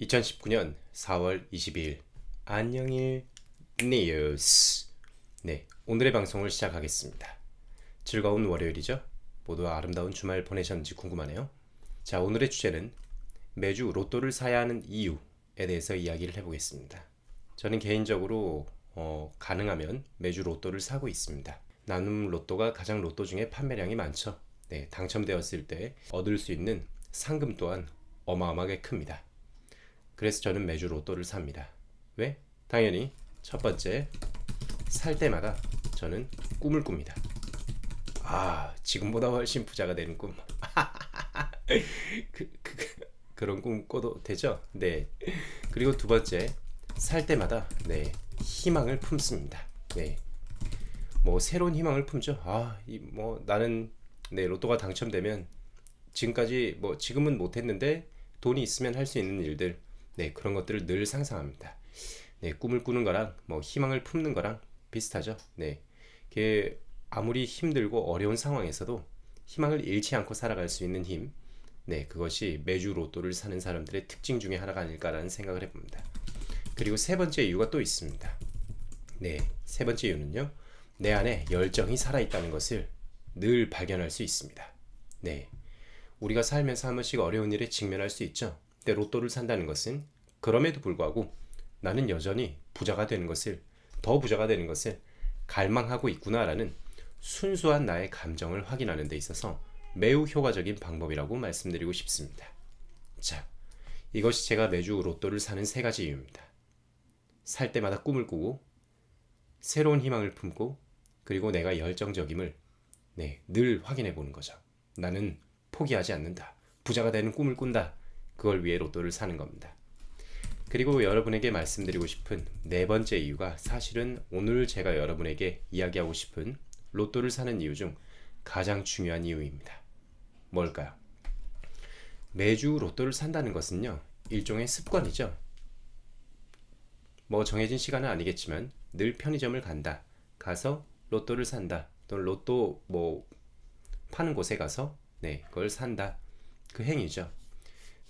2019년 4월 22일. 안녕일 뉴스 네 오늘의 방송을 시작하겠습니다. 즐거운 월요일이죠? 모두 아름다운 주말 보내셨는지 궁금하네요. 자 오늘의 주제는 매주 로또를 사야 하는 이유에 대해서 이야기를 해보겠습니다. 저는 개인적으로 어, 가능하면 매주 로또를 사고 있습니다. 나눔 로또가 가장 로또 중에 판매량이 많죠. 네 당첨되었을 때 얻을 수 있는 상금 또한 어마어마하게 큽니다 그래서 저는 매주 로또를 삽니다. 왜? 당연히 첫 번째 살 때마다 저는 꿈을 꿉니다. 아 지금보다 훨씬 부자가 되는 꿈. 그, 그, 그런 꿈 꿔도 되죠? 네. 그리고 두 번째 살 때마다 네 희망을 품습니다. 네. 뭐 새로운 희망을 품죠. 아 이 뭐 나는 네 로또가 당첨되면 지금까지 뭐 지금은 못했는데 돈이 있으면 할 수 있는 일들 네, 그런 것들을 늘 상상합니다. 네, 꿈을 꾸는 거랑 뭐 희망을 품는 거랑 비슷하죠. 네. 그 아무리 힘들고 어려운 상황에서도 희망을 잃지 않고 살아갈 수 있는 힘. 네, 그것이 매주 로또를 사는 사람들의 특징 중에 하나가 아닐까라는 생각을 해 봅니다. 그리고 세 번째 이유가 또 있습니다. 네, 세 번째 이유는요. 내 안에 열정이 살아 있다는 것을 늘 발견할 수 있습니다. 네. 우리가 살면서 한 번씩 어려운 일에 직면할 수 있죠. 때 로또를 산다는 것은 그럼에도 불구하고 나는 여전히 부자가 되는 것을 더 부자가 되는 것을 갈망하고 있구나라는 순수한 나의 감정을 확인하는 데 있어서 매우 효과적인 방법이라고 말씀드리고 싶습니다. 자, 이것이 제가 매주 로또를 사는 세 가지 이유입니다. 살 때마다 꿈을 꾸고 새로운 희망을 품고 그리고 내가 열정적임을 네, 늘 확인해 보는 거죠. 나는 포기하지 않는다. 부자가 되는 꿈을 꾼다. 그걸 위해 로또를 사는 겁니다. 그리고 여러분에게 말씀드리고 싶은 네 번째 이유가 사실은 오늘 제가 여러분에게 이야기하고 싶은 로또를 사는 이유 중 가장 중요한 이유입니다. 뭘까요? 매주 로또를 산다는 것은요, 일종의 습관이죠. 뭐 정해진 시간은 아니겠지만 늘 편의점을 간다. 가서 로또를 산다. 또는 로또 뭐 파는 곳에 가서 네, 그걸 산다. 그 행위죠.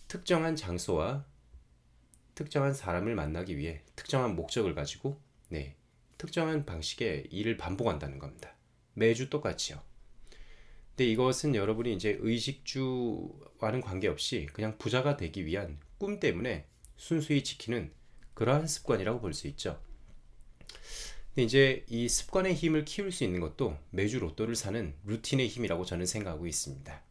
특정한 장소와 특정한 사람을 만나기 위해 특정한 목적을 가지고 네, 특정한 방식의 일을 반복한다는 겁니다. 매주 똑같이요. 근데 이것은 여러분이 이제 의식주와는 관계없이 그냥 부자가 되기 위한 꿈 때문에 순수히 지키는 그러한 습관이라고 볼 수 있죠. 근데 이제 이 습관의 힘을 키울 수 있는 것도 매주 로또를 사는 루틴의 힘이라고 저는 생각하고 있습니다.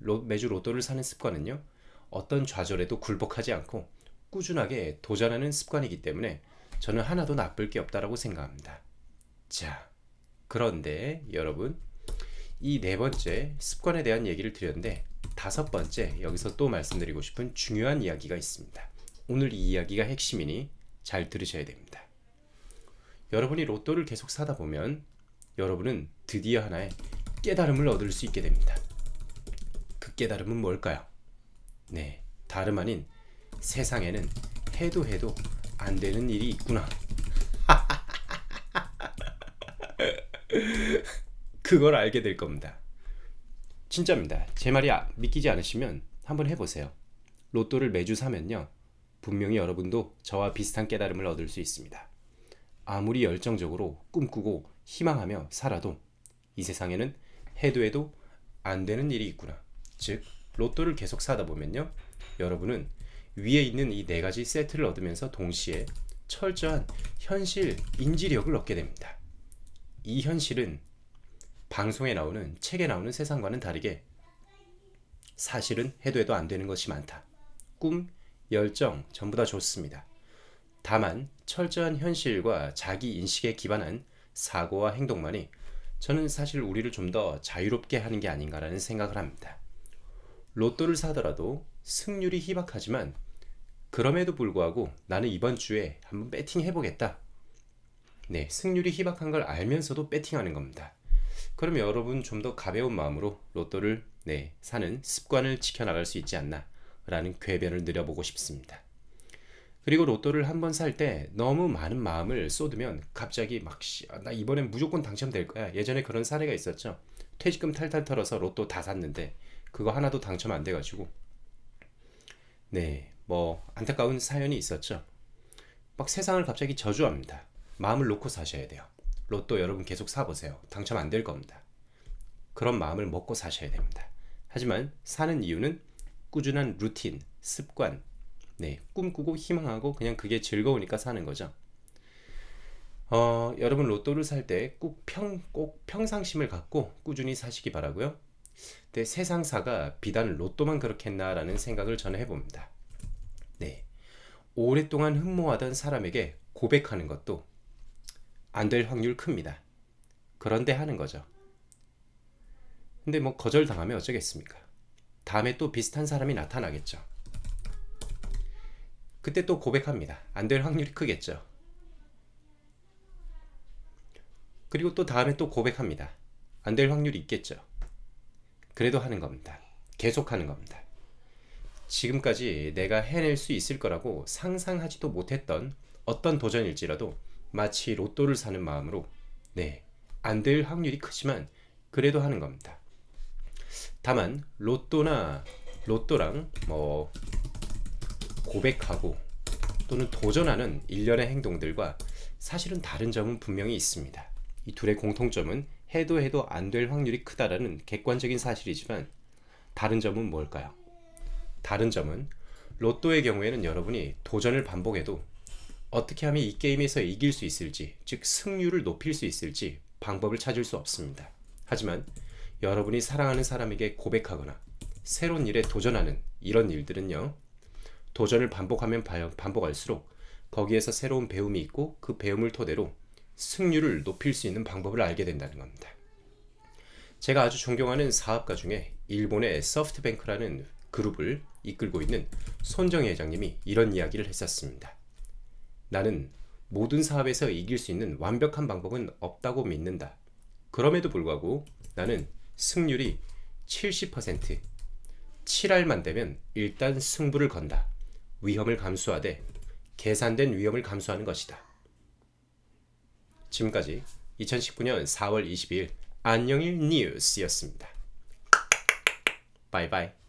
로, 매주 로또를 사는 습관은요, 어떤 좌절에도 굴복하지 않고 꾸준하게 도전하는 습관이기 때문에 저는 하나도 나쁠 게 없다라고 생각합니다. 자, 그런데 여러분, 이 네 번째 습관에 대한 얘기를 드렸는데 다섯 번째 여기서 또 말씀드리고 싶은 중요한 이야기가 있습니다. 오늘 이 이야기가 핵심이니 잘 들으셔야 됩니다. 여러분이 로또를 계속 사다 보면 여러분은 드디어 하나의 깨달음을 얻을 수 있게 됩니다. 그 깨달음은 뭘까요? 네, 다름 아닌 세상에는 해도 해도 안 되는 일이 있구나. 그걸 알게 될 겁니다. 진짜입니다. 제 말이 아, 믿기지 않으시면 한번 해보세요. 로또를 매주 사면요. 분명히 여러분도 저와 비슷한 깨달음을 얻을 수 있습니다. 아무리 열정적으로 꿈꾸고 희망하며 살아도 이 세상에는 해도 해도 안 되는 일이 있구나. 즉, 로또를 계속 사다 보면요. 여러분은 위에 있는 이 네 가지 세트를 얻으면서 동시에 철저한 현실 인지력을 얻게 됩니다. 이 현실은 방송에 나오는 책에 나오는 세상과는 다르게 사실은 해도 해도 안 되는 것이 많다. 꿈, 열정 전부 다 좋습니다. 다만 철저한 현실과 자기 인식에 기반한 사고와 행동만이 저는 사실 우리를 좀 더 자유롭게 하는 게 아닌가라는 생각을 합니다. 로또를 사더라도 승률이 희박하지만 그럼에도 불구하고 나는 이번 주에 한번 배팅 해보겠다. 네, 승률이 희박한 걸 알면서도 배팅하는 겁니다. 그러면 여러분 좀 더 가벼운 마음으로 로또를 네, 사는 습관을 지켜나갈 수 있지 않나 라는 궤변을 늘려보고 싶습니다. 그리고 로또를 한 번 살 때 너무 많은 마음을 쏟으면 갑자기 막, 아, 나 이번엔 무조건 당첨될 거야. 예전에 그런 사례가 있었죠. 퇴직금 탈탈 털어서 로또 다 샀는데 그거 하나도 당첨 안 돼가지고 네 뭐 안타까운 사연이 있었죠. 막 세상을 갑자기 저주합니다. 마음을 놓고 사셔야 돼요. 로또 여러분 계속 사보세요. 당첨 안 될 겁니다. 그런 마음을 먹고 사셔야 됩니다. 하지만 사는 이유는 꾸준한 루틴, 습관, 네, 꿈꾸고 희망하고 그냥 그게 즐거우니까 사는 거죠. 어, 여러분 로또를 살 때 꼭 평, 꼭 평상심을 갖고 꾸준히 사시기 바라고요. 근데 세상사가 비단 로또만 그렇겠나라는 생각을 저는 해봅니다. 네. 오랫동안 흠모하던 사람에게 고백하는 것도 안 될 확률 큽니다. 그런데 하는 거죠. 근데 뭐 거절당하면 어쩌겠습니까? 다음에 또 비슷한 사람이 나타나겠죠. 그때 또 고백합니다. 안 될 확률이 크겠죠. 그리고 또 다음에 또 고백합니다. 안 될 확률이 있겠죠. 그래도 하는 겁니다. 계속 하는 겁니다. 지금까지 내가 해낼 수 있을 거라고 상상하지도 못했던 어떤 도전일지라도 마치 로또를 사는 마음으로 네, 안 될 확률이 크지만 그래도 하는 겁니다. 다만 로또나 로또랑 뭐 고백하고 또는 도전하는 일련의 행동들과 사실은 다른 점은 분명히 있습니다. 이 둘의 공통점은 해도 해도 안 될 확률이 크다라는 객관적인 사실이지만 다른 점은 뭘까요? 다른 점은 로또의 경우에는 여러분이 도전을 반복해도 어떻게 하면 이 게임에서 이길 수 있을지, 즉 승률을 높일 수 있을지 방법을 찾을 수 없습니다. 하지만 여러분이 사랑하는 사람에게 고백하거나 새로운 일에 도전하는 이런 일들은요. 도전을 반복하면 바- 반복할수록 거기에서 새로운 배움이 있고 그 배움을 토대로 승률을 높일 수 있는 방법을 알게 된다는 겁니다. 제가 아주 존경하는 사업가 중에 일본의 소프트뱅크라는 그룹을 이끌고 있는 손정희 회장님이 이런 이야기를 했었습니다. 나는 모든 사업에서 이길 수 있는 완벽한 방법은 없다고 믿는다. 그럼에도 불구하고 나는 승률이 70%, 7할만 되면 일단 승부를 건다. 위험을 감수하되 계산된 위험을 감수하는 것이다. 지금까지 2019년 4월 22일 안녕일 뉴스였습니다. 바이바이.